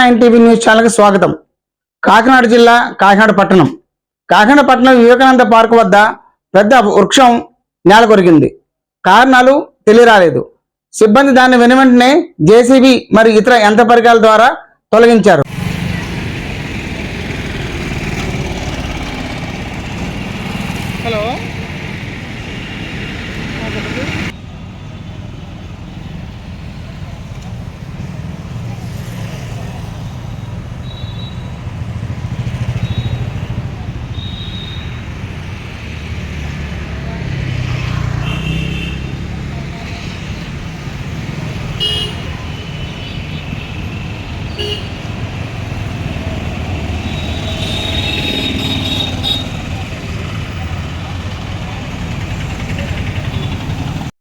Nine TV news స్వాగతం. కాకినాడ జిల్లా కాకినాడ పట్టణం. కాకినాడ పట్టణం వివేకానంద పార్క్ వద్ద పెద్ద వృక్షం నేల కొరిగింది కారణాలు తెలియరాలేదు. సిబ్బంది దాన్ని వెను వెంటనే జేసీబీ మరియు ఇతర యంత్ర పరికరాల ద్వారా తొలగించారు. హలో. Beep.